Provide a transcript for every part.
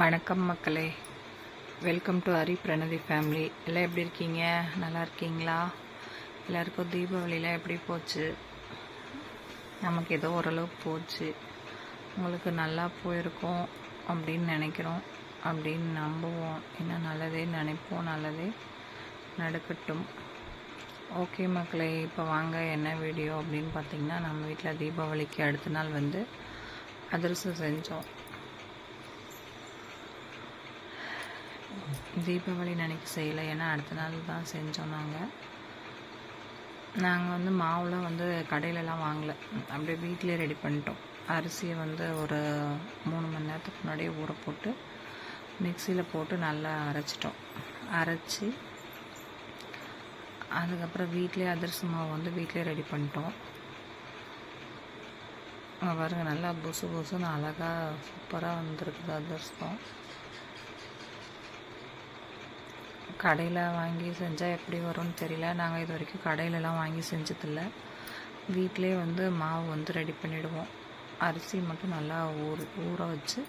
வணக்கம் மக்களே. Welcome to Hari Pranathi family எல்லாம் எப்படி இருக்கீங்க? நல்லா இருக்கீங்களா? எல்லாருக்கும் தீபாவளிலாம் எப்படி போச்சு? நமக்கு ஏதோ ஓரளவுக்கு போச்சு. உங்களுக்கு நல்லா போயிருக்கோம் அப்படின்னு நினைக்கிறோம். அப்படின்னு நம்புவோம். என்ன நல்லதே நினைப்போம். நல்லதே நடக்கட்டும். ஓகே மக்களே இப்போ வாங்க என்ன வீடியோ அப்படின்னு பார்த்தீங்கன்னா நம்ம வீட்டில் தீபாவளிக்கு அடுத்த நாள் வந்து அதிரசம் செஞ்சோம். தீபாவளி நினைக்க செய்யலை. ஏன்னா அடுத்த நாள் தான் செஞ்சோம் நாங்கள் நாங்கள் வந்து மாவுலாம் வந்து கடையிலலாம் வாங்கலை. அப்படியே வீட்டிலே ரெடி பண்ணிட்டோம். அரிசியை வந்து ஒரு மூணு மணி நேரத்துக்கு முன்னாடியே ஊற போட்டு மிக்சியில் போட்டு நல்லா அரைச்சிட்டோம். அரைச்சி அதுக்கப்புறம் வீட்டிலே அதிரசம் மாவு வந்து வீட்டிலே ரெடி பண்ணிட்டோம். பாருங்கள் நல்லா புசு புசுன்னு அழகாக சூப்பராக வந்திருக்குது அதிரசம். கடையில் வாங்கி செஞ்சால் எப்படி வரும்னு தெரியல. நாங்கள் இது வரைக்கும் கடையிலலாம் வாங்கி செஞ்சதில்ல. வீட்டிலே வந்து மாவு வந்து ரெடி பண்ணிவிடுவோம் அரிசி மட்டும் நல்லா ஊற ஊற வச்சு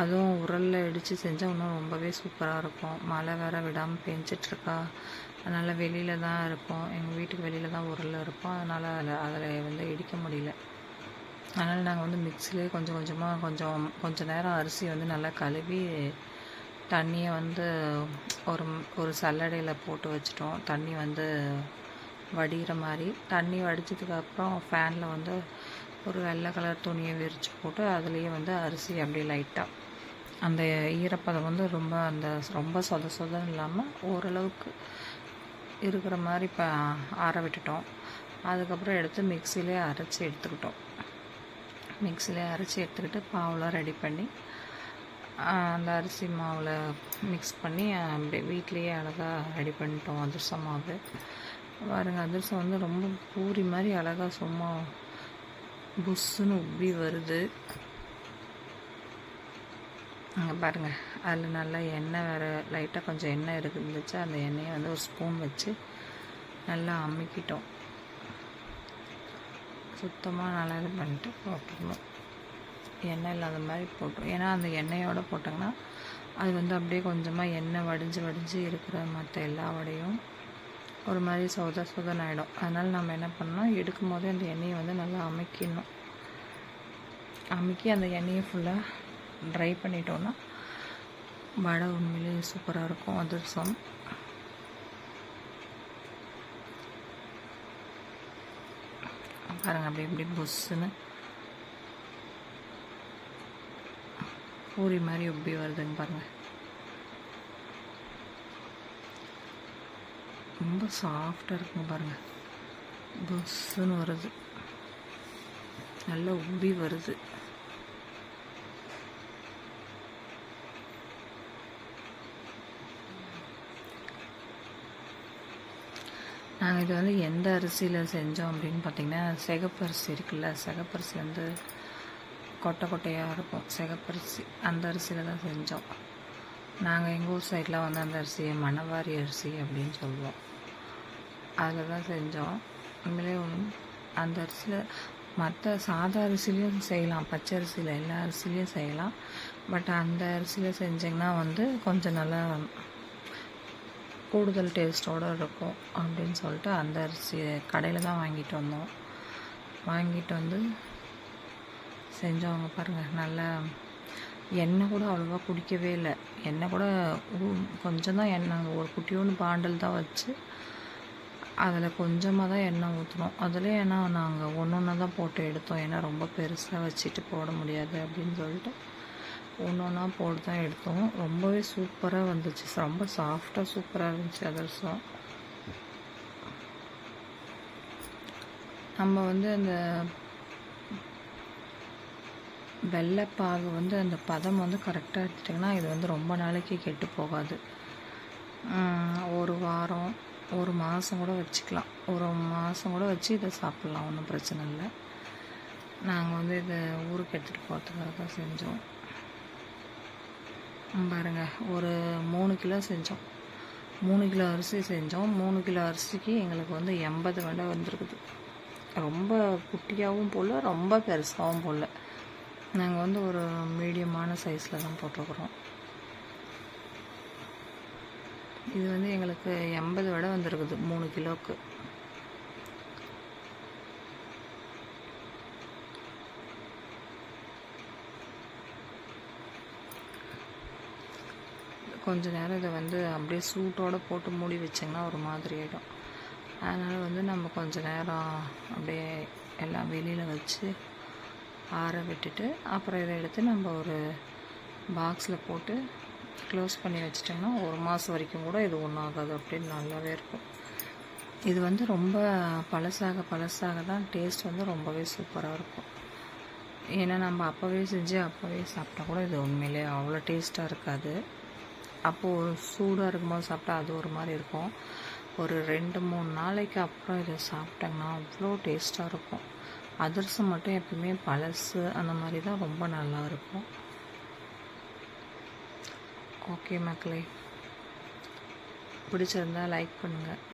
அதுவும் உரலில் இடித்து செஞ்சால் இன்னும் ரொம்பவே சூப்பராக இருக்கும். மழை வேற விடாமல் பெஞ்சிட்ருக்கா. அதனால் வெளியில் தான் இருப்போம். எங்கள் வீட்டுக்கு வெளியில் தான் உரலில் இருப்போம். அதனால் அதில் அதில் வந்து இடிக்க முடியல. அதனால் நாங்கள் வந்து மிக்சிலே கொஞ்சம் கொஞ்சமாக கொஞ்சம் கொஞ்சம் நேரம் அரிசி வந்து நல்லா கழுவி தண்ணியை வந்து ஒரு ஒரு சல்லடையில் போட்டு வச்சிட்டோம். தண்ணி வந்து வடிகிற மாதிரி. தண்ணி வடித்ததுக்கப்புறம் ஃபேனில் வந்து ஒரு வெள்ளை கலர் துணியை விரித்து போட்டு அதுலேயே வந்து அரிசி அப்படியே லைட்டாக அந்த ஈரப்பதம் வந்து ரொம்ப அந்த ரொம்ப சொத சொதம் இல்லாமல் ஓரளவுக்கு இருக்கிற மாதிரி இப்போ ஆற விட்டுட்டோம். அதுக்கப்புறம் எடுத்து மிக்சிலே அரைச்சி எடுத்துக்கிட்டோம். மிக்சிலே அரைச்சி எடுத்துக்கிட்டு பாவெலாம் ரெடி பண்ணி அந்த அரிசி மாவில் மிக்ஸ் பண்ணி அப்படியே வீட்லேயே அழகாக ரெடி பண்ணிட்டோம் அதிரசம் மாவு. பாருங்க அதிரசம் வந்து ரொம்ப பூரி மாதிரி அழகாக சும்மா புஷ்ஷுன்னு உப்பி வருது. அங்கே பாருங்கள் அதில் நல்லா எண்ணெய் வேறு லைட்டாக கொஞ்சம் எண்ணெய் இருந்துச்சு அந்த எண்ணெயை வந்து ஒரு ஸ்பூன் வச்சு நல்லா அமுக்கிட்டோம். சுத்தமாக நல்லா இது பண்ணிட்டு போட்டுடணும் எண்ணெய் இல்லாத மாதிரி போட்டோம். ஏன்னா அந்த எண்ணெயோடு போட்டோங்கன்னா அது வந்து அப்படியே கொஞ்சமாக எண்ணெய் வடிஞ்சு வடிஞ்சு இருக்கிற மற்ற எல்லா வடையும் ஒரு மாதிரி சொத சொதன் ஆகிடும் அதனால் நம்ம என்ன பண்ணோம் எடுக்கும் போதே அந்த எண்ணெயை வந்து நல்லா அமைக்கணும் அமைக்கி அந்த எண்ணெயை ஃபுல்லாக ட்ரை பண்ணிட்டோன்னா வடை உண்மையிலேயே சூப்பராக இருக்கும். அதிரசம் பாருங்கள் அப்படி இப்படி புஷ்ஷுன்னு பூரி மாதிரி எப்படி வருதுன்னு பாருங்கள் ரொம்ப சாஃப்டாக இருக்குங்க பாருங்கள் புஸ்ஸுன்னு வருது. நல்லா உபி வருது. நாங்கள் இது வந்து எந்த அரிசியில் செஞ்சோம் அப்படின்னு பார்த்தீங்கன்னா சிகப்பரிசி இருக்குல்ல சிகப்பரிசி வந்து கொட்டை கொட்டையாக இருக்கும் சிகப்பரிசி. அந்த அரிசியில் தான் செஞ்சோம். நாங்கள் எங்கள் ஊர் சைடில் வந்து அந்த அரிசியை மணவாரி அரிசி அப்படின்னு சொல்லுவோம். அதில் தான் செஞ்சோம். உண்மையிலே அந்த அரிசியில் மற்ற சாதா அரிசிலையும் செய்யலாம். பச்சை அரிசியில் எல்லா அரிசிலையும் செய்யலாம். பட் அந்த அரிசியில் செஞ்சிங்கன்னா வந்து கொஞ்சம் நல்லா கூடுதல் டேஸ்ட்டோடு இருக்கும் அப்படின்னு சொல்லிட்டு அந்த அரிசி கடையில் தான் வாங்கிட்டு வந்தோம். வாங்கிட்டு வந்து செஞ்சவங்க பாருங்கள் நல்லா எண்ணெய் கூட அவ்வளோவா குடிக்கவே இல்லை. எண்ணெய் கூட கொஞ்சம் தான் எண்ணெய் ஒரு குட்டியோன்னு பாண்டல் தான் வச்சு அதில் கொஞ்சமாக தான் எண்ணெய் ஊற்றினோம் அதுலேயும் ஏன்னா நாங்கள் ஒன்று ஒன்று தான் போட்டு எடுத்தோம். ஏன்னா ரொம்ப பெருசாக வச்சுட்டு போட முடியாது அப்படின்னு சொல்லிட்டு ஒன்று ஒன்றா போட்டு தான் எடுத்தோம். ரொம்பவே சூப்பராக வந்துச்சு. ரொம்ப சாஃப்டாக சூப்பராக இருந்துச்சு அதிரசம் நம்ம வந்து அந்த வெள்ளைப்பாகு வந்து அந்த பதம் வந்து கரெக்டாக எடுத்துட்டிங்கன்னா இது வந்து ரொம்ப நாளைக்கு கெட்டு போகாது. ஒரு வாரம் ஒரு மாதம் கூட வச்சுக்கலாம். ஒரு மாதம் கூட வச்சு இதை சாப்பிட்லாம் ஒன்றும் பிரச்சனை இல்லை. நாங்கள் வந்து இதை ஊருக்கு எடுத்துகிட்டு போகிறதுக்காக தான் செஞ்சோம். பாருங்க ஒரு மூணு கிலோ செஞ்சோம். மூணு கிலோ அரிசி செஞ்சோம். மூணு கிலோ அரிசிக்கு எங்களுக்கு வந்து எண்பது வடை வந்துருக்குது. ரொம்ப குட்டியாகவும் போடல ரொம்ப பெருசாகவும் போடல. நாங்கள் வந்து ஒரு மீடியமான சைஸில் தான் போட்டிருக்குறோம். இது வந்து எங்களுக்கு எண்பது வடை வந்திருக்குது மூணு கிலோவுக்கு கொஞ்ச நேரம் இதை வந்து அப்படியே சூட்டோடு போட்டு மூடி வச்சிங்கன்னா ஒரு மாதிரி ஆகிடும் அதனால் வந்து நம்ம கொஞ்ச நேரம் அப்படியே எல்லாம் வெளியில் வச்சு ஆற விட்டுட்டு அப்புறம் இதை எடுத்து நம்ம ஒரு பாக்ஸில் போட்டு க்ளோஸ் பண்ணி வச்சிட்டோம்னா ஒரு மாதம் வரைக்கும் கூட இது ஒன்றும் ஆகாது அப்படின்னு நல்லாவே இருக்கும். இது வந்து ரொம்ப பழசாக பழசாக தான் டேஸ்ட் வந்து ரொம்பவே சூப்பராக இருக்கும். ஏன்னா நம்ம அப்போவே செஞ்சு அப்போவே சாப்பிட்டா கூட இது உண்மையிலே அவ்வளோ டேஸ்ட்டாக இருக்காது. அப்போது சூடாக இருக்கும்போது சாப்பிட்டா அது ஒரு மாதிரி இருக்கும். ஒரு ரெண்டு மூணு நாளைக்கு அப்புறம் இதை சாப்பிட்டாங்கன்னா அவ்வளோ டேஸ்ட்டாக இருக்கும். அதிரசம் மட்டும் எப்பவுமே பழசு அந்த மாதிரி தான் ரொம்ப நல்லா இருக்கும். ஓகே மக்களே. பிடிச்சிருந்தா லைக் பண்ணுங்கள்